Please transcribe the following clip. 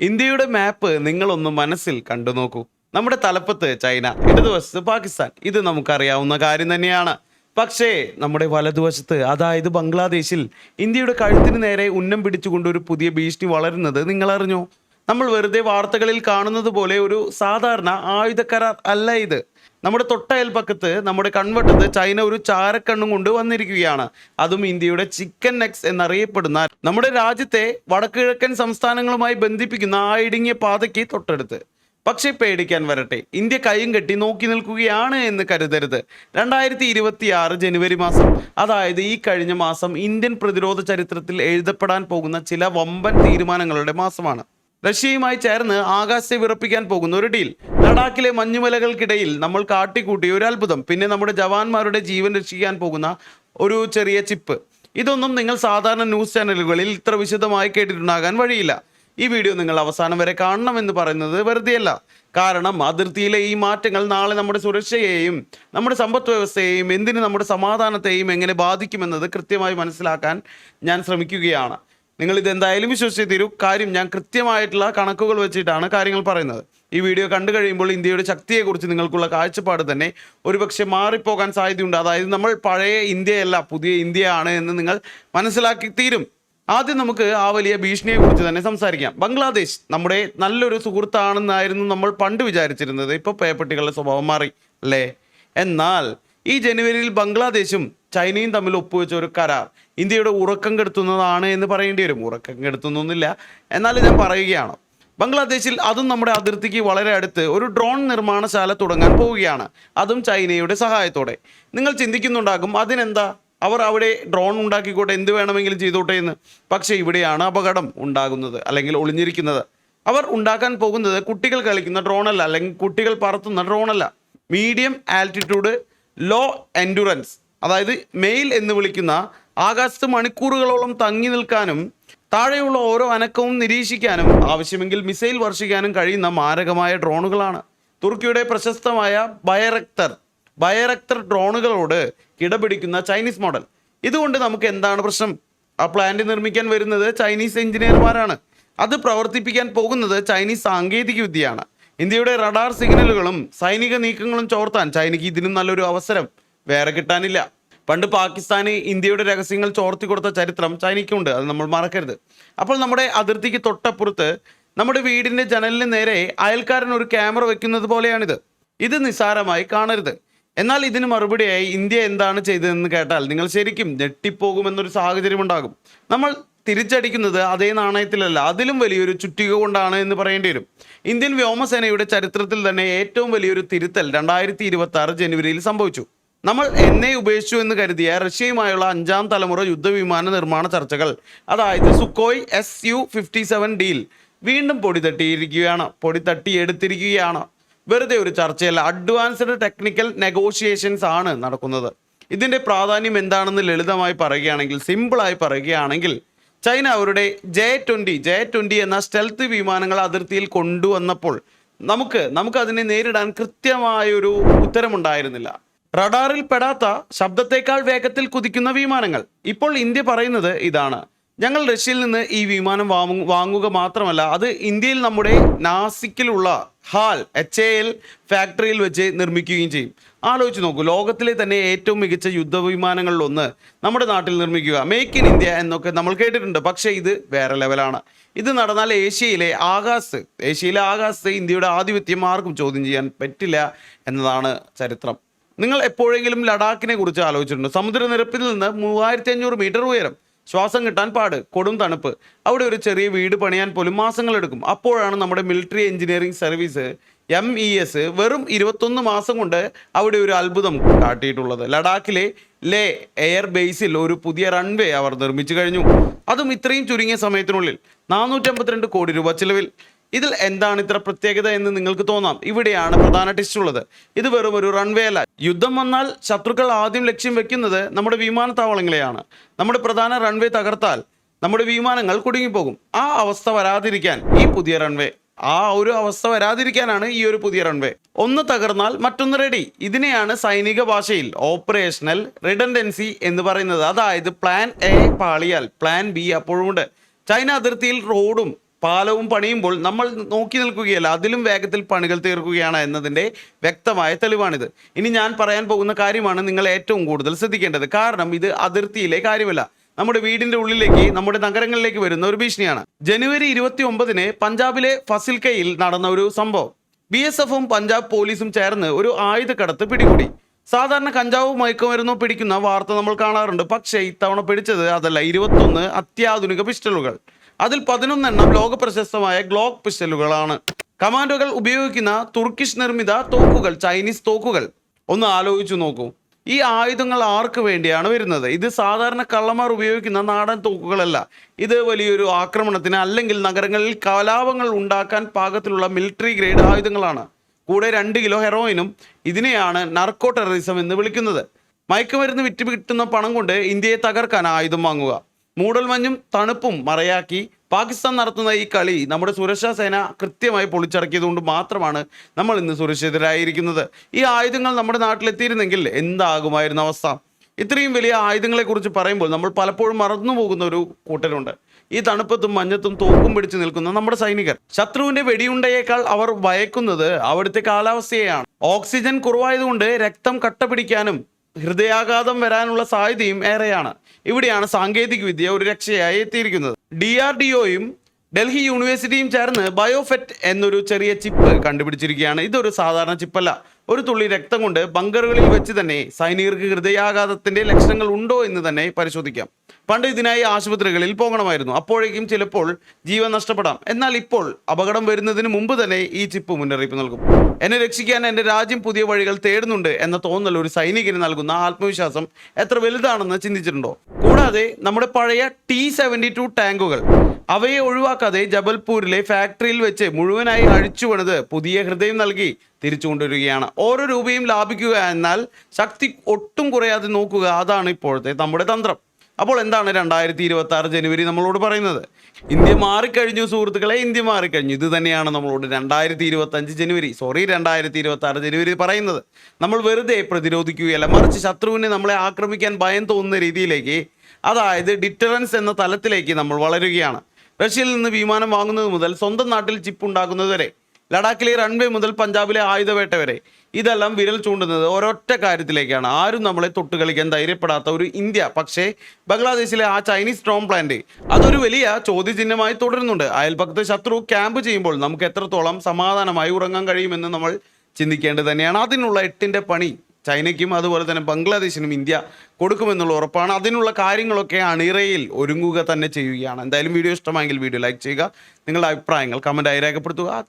ഇന്ത്യയുടെ മാപ്പ് നിങ്ങളൊന്ന് മനസ്സിൽ കണ്ടു നോക്കൂ. നമ്മുടെ തലപ്പത്ത് ചൈന ഇടതുവശത്ത് പാകിസ്ഥാൻ. ഇത് നമുക്കറിയാവുന്ന കാര്യം തന്നെയാണ്. പക്ഷേ നമ്മുടെ വലതുവശത്ത് അതായത് ബംഗ്ലാദേശിൽ ഇന്ത്യയുടെ കഴുത്തിന് നേരെ ഉന്നം പിടിച്ചുകൊണ്ട് ഒരു പുതിയ ഭീഷണി വളരുന്നത് നിങ്ങൾ അറിഞ്ഞോ നമ്മൾ വെറുതെ വാർത്തകളിൽ കാണുന്നത് പോലെ ഒരു സാധാരണ ആയുധ കരാർ അല്ല ഇത്. നമ്മുടെ തൊട്ടയൽപ്പക്കത്ത് നമ്മുടെ കൺവട്ടത്ത് ചൈന ഒരു ചാരക്കണ്ണും കൊണ്ട് വന്നിരിക്കുകയാണ്. അതും ഇന്ത്യയുടെ ചിക്കൻ നെക്സ് എന്നറിയപ്പെടുന്ന നമ്മുടെ രാജ്യത്തെ വടക്കുകിഴക്കൻ സംസ്ഥാനങ്ങളുമായി ബന്ധിപ്പിക്കുന്ന ആ ഇടുങ്ങിയ പാതയ്ക്ക് തൊട്ടടുത്ത്. പക്ഷേ പേടിക്കാൻ വരട്ടെ ഇന്ത്യ കൈയും കെട്ടി നോക്കി നിൽക്കുകയാണ് എന്ന് കരുതരുത്. രണ്ടായിരത്തി ഇരുപത്തി ആറ് ജനുവരി മാസം അതായത് ഈ കഴിഞ്ഞ മാസം ഇന്ത്യൻ പ്രതിരോധ ചരിത്രത്തിൽ എഴുതപ്പെടാൻ പോകുന്ന ചില വമ്പൻ തീരുമാനങ്ങളുടെ മാസമാണ്. റഷ്യയുമായി ചേർന്ന് ആകാശത്തെ വിറപ്പിക്കാൻ പോകുന്ന ഒരു ഡീൽ ലഡാക്കിലെ മഞ്ഞുമലകൾക്കിടയിൽ നമ്മൾ കാട്ടിക്കൂട്ടിയ ഒരു അത്ഭുതം. പിന്നെ നമ്മുടെ ജവാന്മാരുടെ ജീവൻ രക്ഷിക്കാൻ പോകുന്ന ഒരു ചെറിയ ചിപ്പ്. ഇതൊന്നും നിങ്ങൾ സാധാരണ ന്യൂസ് ചാനലുകളിൽ ഇത്ര വിശദമായി കേട്ടിട്ടുണ്ടാകാൻ വഴിയില്ല. ഈ വീഡിയോ നിങ്ങൾ അവസാനം വരെ കാണണമെന്ന് പറയുന്നത് വെറുതെയല്ല. കാരണം അതിർത്തിയിലെ ഈ മാറ്റങ്ങൾ നാളെ നമ്മുടെ സുരക്ഷയെയും നമ്മുടെ സമ്പദ് വ്യവസ്ഥയെയും എന്തിന് നമ്മുടെ സമാധാനത്തെയും എങ്ങനെ ബാധിക്കുമെന്നത് കൃത്യമായി മനസ്സിലാക്കാൻ ഞാൻ ശ്രമിക്കുകയാണ്. നിങ്ങൾ ഇത് എന്തായാലും വിശ്വസിച്ച് തീരൂ കാര്യം ഞാൻ കൃത്യമായിട്ടുള്ള കണക്കുകൾ വെച്ചിട്ടാണ് കാര്യങ്ങൾ പറയുന്നത്. ഈ വീഡിയോ കണ്ടു കഴിയുമ്പോൾ ഇന്ത്യയുടെ ശക്തിയെക്കുറിച്ച് നിങ്ങൾക്കുള്ള കാഴ്ചപ്പാട് തന്നെ ഒരുപക്ഷെ മാറിപ്പോകാൻ സാധ്യതയുണ്ട്. അതായത് നമ്മൾ പഴയ ഇന്ത്യയല്ല പുതിയ ഇന്ത്യയാണ് എന്ന് നിങ്ങൾ മനസ്സിലാക്കി തീരും. ആദ്യം നമുക്ക് ആ വലിയ ഭീഷണിയെ കുറിച്ച് തന്നെ സംസാരിക്കാം. ബംഗ്ലാദേശ് നമ്മുടെ നല്ലൊരു സുഹൃത്താണെന്നായിരുന്നു നമ്മൾ പണ്ട് വിചാരിച്ചിരുന്നത്. ഇപ്പോൾ പേപ്പട്ടികളുടെ സ്വഭാവം മാറി അല്ലേ? എന്നാൽ ഈ ജനുവരിയിൽ ബംഗ്ലാദേശും ചൈനയും തമ്മിൽ ഒപ്പുവെച്ച ഒരു കരാർ. ഇന്ത്യയുടെ ഉറക്കം കെടുത്തുന്നതാണ് എന്ന് പറയേണ്ടി വരും. ഉറക്കം കെടുത്തുന്നൊന്നുമില്ല. എന്നാലും ഞാൻ പറയുകയാണ്. ബംഗ്ലാദേശിൽ അതും നമ്മുടെ അതിർത്തിക്ക് വളരെ അടുത്ത് ഒരു ഡ്രോൺ നിർമ്മാണശാല തുടങ്ങാൻ പോവുകയാണ്. അതും ചൈനയുടെ സഹായത്തോടെ. നിങ്ങൾ ചിന്തിക്കുന്നുണ്ടാകും അതിനെന്താ? അവർ അവിടെ ഡ്രോൺ ഉണ്ടാക്കിക്കോട്ടെ എന്ത് വേണമെങ്കിലും ചെയ്തോട്ടെ എന്ന്. പക്ഷേ ഇവിടെയാണ് അപകടം ഉണ്ടാകുന്നത് അല്ലെങ്കിൽ ഒളിഞ്ഞിരിക്കുന്നത്. അവർ ഉണ്ടാക്കാൻ പോകുന്നത് കുട്ടികൾ കളിക്കുന്ന ഡ്രോണല്ല അല്ലെങ്കിൽ കുട്ടികൾ പറത്തുന്ന ഡ്രോണല്ല. Medium altitude low endurance. അതായത് മെയിൽ എന്ന് വിളിക്കുന്ന ആകാശത്ത് മണിക്കൂറുകളോളം തങ്ങി നിൽക്കാനും താഴെയുള്ള ഓരോ അനക്കവും നിരീക്ഷിക്കാനും ആവശ്യമെങ്കിൽ മിസൈൽ വർഷിക്കാനും കഴിയുന്ന മാരകമായ ഡ്രോണുകളാണ്. തുർക്കിയുടെ പ്രശസ്തമായ ബയറക്തർ ബയറക്തർ ഡ്രോണുകളോട് കിടപിടിക്കുന്ന ചൈനീസ് മോഡൽ. ഇതുകൊണ്ട് നമുക്ക് എന്താണ് പ്രശ്നം? ആ പ്ലാന്റ് നിർമ്മിക്കാൻ വരുന്നത് ചൈനീസ് എഞ്ചിനീയർമാരാണ്. അത് പ്രവർത്തിപ്പിക്കാൻ പോകുന്നത് ചൈനീസ് സാങ്കേതിക വിദ്യയാണ്. ഇന്ത്യയുടെ റഡാർ സിഗ്നലുകളും സൈനിക നീക്കങ്ങളും ചോർത്താൻ ചൈനയ്ക്ക് ഇതിനും നല്ലൊരു അവസരം. വേറെ കിട്ടാനില്ല. പണ്ട് പാകിസ്ഥാന് ഇന്ത്യയുടെ രഹസ്യങ്ങൾ ചോർത്തി കൊടുത്ത ചരിത്രം ചൈനയ്ക്കുണ്ട്. അത് നമ്മൾ മറക്കരുത്. അപ്പോൾ നമ്മുടെ അതിർത്തിക്ക് തൊട്ടപ്പുറത്ത് നമ്മുടെ വീടിന്റെ ജനലിന് നേരെ അയൽക്കാരൻ ഒരു ക്യാമറ വെക്കുന്നത് പോലെയാണിത്. ഇത് നിസ്സാരമായി കാണരുത്. എന്നാൽ ഇതിന് മറുപടിയായി ഇന്ത്യ എന്താണ് ചെയ്തതെന്ന് കേട്ടാൽ നിങ്ങൾ ശരിക്കും ഞെട്ടിപ്പോകുമെന്നൊരു സാഹചര്യം ഉണ്ടാകും. നമ്മൾ തിരിച്ചടിക്കുന്നത് അതേ നാണയത്തിലല്ല അതിലും വലിയൊരു ചുറ്റിക കൊണ്ടാണ് എന്ന് പറയേണ്ടി വരും. ഇന്ത്യൻ വ്യോമസേനയുടെ ചരിത്രത്തിൽ തന്നെ ഏറ്റവും വലിയൊരു തിരുത്തൽ രണ്ടായിരത്തി ജനുവരിയിൽ സംഭവിച്ചു. നമ്മൾ എന്നെ ഉപേക്ഷിച്ചു എന്ന് കരുതിയ റഷ്യയുമായുള്ള അഞ്ചാം തലമുറ യുദ്ധവിമാന നിർമ്മാണ ചർച്ചകൾ. അതായത് Sukhoi S U fifty seven deal വീണ്ടും പൊടി തട്ടിയിരിക്കുകയാണ്. പൊടി തട്ടിയെടുത്തിരിക്കുകയാണ് വെറുതെ ഒരു ചർച്ചയല്ല. അഡ്വാൻസ്ഡ് ടെക്നിക്കൽ നെഗോഷിയേഷൻസ് ആണ് നടക്കുന്നത്. ഇതിന്റെ പ്രാധാന്യം എന്താണെന്ന് ലളിതമായി പറയുകയാണെങ്കിൽ സിമ്പിളായി പറയുകയാണെങ്കിൽ ചൈന അവരുടെ ജെ ട്വന്റി ജെ ട്വന്റി എന്ന സ്റ്റെൽത്ത് വിമാനങ്ങൾ അതിർത്തിയിൽ കൊണ്ടുവന്നപ്പോൾ നമുക്ക് നമുക്ക് അതിനെ നേരിടാൻ കൃത്യമായൊരു ഉത്തരമുണ്ടായിരുന്നില്ല. റഡാറിൽ പെടാത്ത ശബ്ദത്തേക്കാൾ വേഗത്തിൽ കുതിക്കുന്ന വിമാനങ്ങൾ. ഇപ്പോൾ ഇന്ത്യ പറയുന്നത് ഇതാണ്. ഞങ്ങൾ റഷ്യയിൽ നിന്ന് ഈ വിമാനം വാങ്ങു വാങ്ങുക മാത്രമല്ല അത് ഇന്ത്യയിൽ നമ്മുടെ നാസിക്കിലുള്ള ഹാൽ എച്ച് എ എൽ ഫാക്ടറിയിൽ വെച്ച് നിർമ്മിക്കുകയും ചെയ്യും. ആലോചിച്ച് നോക്കൂ ലോകത്തിലെ തന്നെ ഏറ്റവും മികച്ച യുദ്ധവിമാനങ്ങളിലൊന്ന് നമ്മുടെ നാട്ടിൽ നിർമ്മിക്കുക. മേക്ക് ഇൻ ഇന്ത്യ എന്നൊക്കെ നമ്മൾ കേട്ടിട്ടുണ്ട് പക്ഷേ ഇത് വേറെ ലെവലാണ്. ഇത് നടന്നാൽ ഏഷ്യയിലെ ആകാശ് ഏഷ്യയിലെ ആകാശ് ഇന്ത്യയുടെ ആധിപത്യം ആർക്കും ചോദ്യം ചെയ്യാൻ പറ്റില്ല എന്നതാണ് ചരിത്രം. നിങ്ങൾ എപ്പോഴെങ്കിലും ലഡാക്കിനെ കുറിച്ച് ആലോചിച്ചിട്ടുണ്ട്? സമുദ്രനിരപ്പിൽ നിന്ന് മൂവായിരത്തി അഞ്ഞൂറ് മീറ്റർ ഉയരം. ശ്വാസം കിട്ടാൻ പാട് കൊടും തണുപ്പ്. അവിടെ ഒരു ചെറിയ വീട് പണിയാൻ പോലും മാസങ്ങളെടുക്കും അപ്പോഴാണ് നമ്മുടെ military engineering service M E S വെറും ഇരുപത്തൊന്ന് മാസം കൊണ്ട് അവിടെ ഒരു അത്ഭുതം കാട്ടിയിട്ടുള്ളത്. ലഡാക്കിലെ ലേ എയർ ബേസിൽ ഒരു പുതിയ റൺവേ അവർ നിർമ്മിച്ചു കഴിഞ്ഞു. അതും ഇത്രയും ചുരുങ്ങിയ സമയത്തിനുള്ളിൽ. നാനൂറ്റമ്പത്തിരണ്ട് കോടി രൂപ ചിലവിൽ. ഇതിൽ എന്താണ് ഇത്ര പ്രത്യേകത എന്ന് നിങ്ങൾക്ക് തോന്നാം. ഇവിടെയാണ് പ്രധാന ടെസ്റ്റ് ഉള്ളത്. ഇത് വെറും ഒരു റൺവേ അല്ല. യുദ്ധം വന്നാൽ ശത്രുക്കൾ ആദ്യം ലക്ഷ്യം വെക്കുന്നത് നമ്മുടെ വിമാനത്താവളങ്ങളെയാണ്. നമ്മുടെ പ്രധാന റൺവേ തകർത്താൽ നമ്മുടെ വിമാനങ്ങൾ കുടുങ്ങിപ്പോകും. ആ അവസ്ഥ വരാതിരിക്കാൻ ഈ പുതിയ റൺവേ ആ ഒരു അവസ്ഥ വരാതിരിക്കാനാണ് ഈ ഒരു പുതിയ റൺവേ ഒന്ന് തകർന്നാൽ മറ്റൊന്ന് റെഡി ഇതിനെയാണ് സൈനിക ഭാഷയിൽ ഓപ്പറേഷണൽ റിഡൻഡൻസി എന്ന് പറയുന്നത്. അതായത് പ്ലാൻ എ പാളിയാൽ പ്ലാൻ ബി അപ്പോഴുമുണ്ട്. ചൈന അതിർത്തിയിൽ റോഡും പാലവും പണിയുമ്പോൾ നമ്മൾ നോക്കി നിൽക്കുകയല്ല അതിലും വേഗത്തിൽ പണികൾ തീർക്കുകയാണ് എന്നതിന്റെ വ്യക്തമായ തെളിവാണിത്. ഇനി ഞാൻ പറയാൻ പോകുന്ന കാര്യമാണ് നിങ്ങൾ ഏറ്റവും കൂടുതൽ ശ്രദ്ധിക്കേണ്ടത്. കാരണം ഇത് അതിർത്തിയിലെ കാര്യമല്ല. നമ്മുടെ വീടിന്റെ ഉള്ളിലേക്ക് നമ്മുടെ നഗരങ്ങളിലേക്ക് വരുന്ന ഒരു ഭീഷണിയാണ്. ജനുവരി ഇരുപത്തി ഒമ്പതിന് പഞ്ചാബിലെ ഫസിൽക്കയിൽ നടന്ന ഒരു സംഭവം. ബി എസ് എഫും പഞ്ചാബ് പോലീസും ചേർന്ന് ഒരു ആയുധക്കടത്ത് പിടികൂടി. സാധാരണ കഞ്ചാവും മയക്കുമരുന്നോ പിടിക്കുന്ന വാർത്ത നമ്മൾ കാണാറുണ്ട്. പക്ഷേ ഇത്തവണ പിടിച്ചത് അതല്ല ഇരുപത്തൊന്ന് അത്യാധുനിക പിസ്റ്റളുകൾ. അതിൽ പതിനൊന്നെണ്ണം ലോക പ്രശസ്തമായ ഗ്ലോക്ക് പിസ്റ്റലുകളാണ്. കമാൻഡോകൾ ഉപയോഗിക്കുന്ന തുർക്കിഷ് നിർമ്മിത തോക്കുകൾ ചൈനീസ് തോക്കുകൾ. ഒന്ന് ആലോചിച്ചു നോക്കൂ. ഈ ആയുധങ്ങൾ ആർക്ക് വേണ്ടിയാണ് വരുന്നത്? ഇത് സാധാരണ കള്ളമാർ ഉപയോഗിക്കുന്ന നാടൻ തോക്കുകളല്ല. ഇത് വലിയൊരു ആക്രമണത്തിന് അല്ലെങ്കിൽ നഗരങ്ങളിൽ കലാപങ്ങൾ ഉണ്ടാക്കാൻ പാകത്തിലുള്ള മിലിറ്ററി ഗ്രേഡ് ആയുധങ്ങളാണ്. കൂടെ രണ്ട് കിലോ ഹെറോയിനും ഇതിനെയാണ് നർക്കോ ടെററിസം എന്ന് വിളിക്കുന്നത്. മയക്കുമരുന്ന് വിറ്റ് കിട്ടുന്ന പണം കൊണ്ട് ഇന്ത്യയെ തകർക്കാൻ ആയുധം വാങ്ങുക. മൂടൽമഞ്ഞും തണുപ്പും മറയാക്കി പാകിസ്ഥാൻ നടത്തുന്ന ഈ കളി നമ്മുടെ സുരക്ഷാ സേന കൃത്യമായി പൊളിച്ചടക്കിയതുകൊണ്ട് മാത്രമാണ് നമ്മൾ ഇന്ന് സുരക്ഷിതരായിരിക്കുന്നത്. ഈ ആയുധങ്ങൾ നമ്മുടെ നാട്ടിലെത്തിയിരുന്നെങ്കിൽ എന്താകുമായിരുന്ന അവസ്ഥ? ഇത്രയും വലിയ ആയുധങ്ങളെക്കുറിച്ച് പറയുമ്പോൾ നമ്മൾ പലപ്പോഴും മറന്നു പോകുന്ന ഒരു കൂട്ടലുണ്ട് ഈ തണുപ്പത്തും മഞ്ഞത്തും തോക്കും പിടിച്ച് നിൽക്കുന്ന നമ്മുടെ സൈനികർ. ശത്രുവിന്റെ വെടിയുണ്ടയേക്കാൾ അവർ ഭയക്കുന്നത് അവിടുത്തെ കാലാവസ്ഥയെയാണ്. ഓക്സിജൻ കുറവായതുകൊണ്ട് രക്തം കട്ട പിടിക്കാനും ഹൃദയാഘാതം വരാനുള്ള സാധ്യതയും ഏറെയാണ്. ഇവിടെയാണ് സാങ്കേതികവിദ്യ ഒരു രക്ഷയായി എത്തിയിരിക്കുന്നത്. ഡി ആർ ഡി ഒയും ഡൽഹി യൂണിവേഴ്സിറ്റിയും ചേർന്ന് ബയോഫെറ്റ് എന്നൊരു ചെറിയ ചിപ്പ് കണ്ടുപിടിച്ചിരിക്കുകയാണ്. ഇതൊരു സാധാരണ ചിപ്പല്ല. ഒരു തുള്ളി രക്തം കൊണ്ട് ബങ്കറുകളിൽ വെച്ച് തന്നെ സൈനികർക്ക് ഹൃദയാഘാതത്തിന്റെ ലക്ഷണങ്ങൾ ഉണ്ടോ എന്ന് തന്നെ പരിശോധിക്കാം. പണ്ട് ഇതിനായി ആശുപത്രികളിൽ പോകണമായിരുന്നു. അപ്പോഴേക്കും ചിലപ്പോൾ ജീവൻ നഷ്ടപ്പെടാം. എന്നാൽ ഇപ്പോൾ അപകടം വരുന്നതിന് മുമ്പ് തന്നെ ഈ ചിപ്പ് മുന്നറിയിപ്പ് നൽകും. എന്നെ രക്ഷിക്കാൻ എന്റെ രാജ്യം പുതിയ വഴികൾ തേടുന്നുണ്ട് എന്ന തോന്നൽ ഒരു സൈനികന് നൽകുന്ന ആത്മവിശ്വാസം എത്ര വലുതാണെന്ന് ചിന്തിച്ചിട്ടുണ്ടോ? കൂടാതെ നമ്മുടെ പഴയ ടി സെവന്റി ടു ടാങ്കുകൾ അവയെ ഒഴിവാക്കാതെ ജബൽപൂരിലെ ഫാക്ടറിയിൽ വെച്ച് മുഴുവനായി അഴിച്ചു പണിത് പുതിയ ഹൃദയം നൽകി തിരിച്ചു കൊണ്ടുവരികയാണ് ഓരോ രൂപയും ലാഭിക്കുക എന്നാൽ ശക്തി ഒട്ടും കുറയാതെ നോക്കുക അതാണ് ഇപ്പോഴത്തെ നമ്മുടെ തന്ത്രം. അപ്പോൾ എന്താണ് രണ്ടായിരത്തി ഇരുപത്തി ആറ് ജനുവരി നമ്മളോട് പറയുന്നത്? ഇന്ത്യ മാറിക്കഴിഞ്ഞു സുഹൃത്തുക്കളെ ഇന്ത്യ മാറിക്കഴിഞ്ഞു. ഇത് തന്നെയാണ് നമ്മളോട് രണ്ടായിരത്തി ഇരുപത്തി അഞ്ച് ജനുവരി സോറി രണ്ടായിരത്തി ഇരുപത്തി ആറ് ജനുവരി പറയുന്നത്. നമ്മൾ വെറുതെ പ്രതിരോധിക്കുകയല്ല. മറിച്ച് ശത്രുവിനെ നമ്മളെ ആക്രമിക്കാൻ ഭയം തോന്നുന്ന രീതിയിലേക്ക് അതായത് ഡിറ്ററൻസ് എന്ന തലത്തിലേക്ക് നമ്മൾ വളരുകയാണ്. റഷ്യയിൽ നിന്ന് വിമാനം വാങ്ങുന്നത് മുതൽ സ്വന്തം നാട്ടിൽ ചിപ്പ് ഉണ്ടാക്കുന്നത് വരെ ലഡാക്കിലെ റൺവേ മുതൽ പഞ്ചാബിലെ ആയുധവേട്ട വരെ ഇതെല്ലാം വിരൽ ചൂണ്ടുന്നത് ഒരൊറ്റ കാര്യത്തിലേക്കാണ്. ആരും നമ്മളെ തൊട്ട് കളിക്കാൻ ധൈര്യപ്പെടാത്ത ഒരു ഇന്ത്യ. പക്ഷേ ബംഗ്ലാദേശിലെ ആ ചൈനീസ് സ്ട്രോങ് പ്ലാന്റ് അതൊരു വലിയ ചോദ്യചിഹ്നമായി തുടരുന്നുണ്ട്. അയൽപക്കത്ത് ശത്രു ക്യാമ്പ് ചെയ്യുമ്പോൾ നമുക്ക് എത്രത്തോളം സമാധാനമായി ഉറങ്ങാൻ കഴിയുമെന്ന് നമ്മൾ ചിന്തിക്കേണ്ടത് തന്നെയാണ്. അതിനുള്ള എട്ടിന്റെ പണി ചൈനയ്ക്കും അതുപോലെ തന്നെ ബംഗ്ലാദേശിനും ഇന്ത്യ കൊടുക്കുമെന്നുള്ള ഉറപ്പാണ്. അതിനുള്ള കാര്യങ്ങളൊക്കെ അണിറയിൽ ഒരുങ്ങുക തന്നെ ചെയ്യുകയാണ്. എന്തായാലും വീഡിയോ ഇഷ്ടമായെങ്കിൽ വീഡിയോ ലൈക്ക് ചെയ്യുക. നിങ്ങളുടെ അഭിപ്രായങ്ങൾ കമന്റായി രേഖപ്പെടുത്തുക.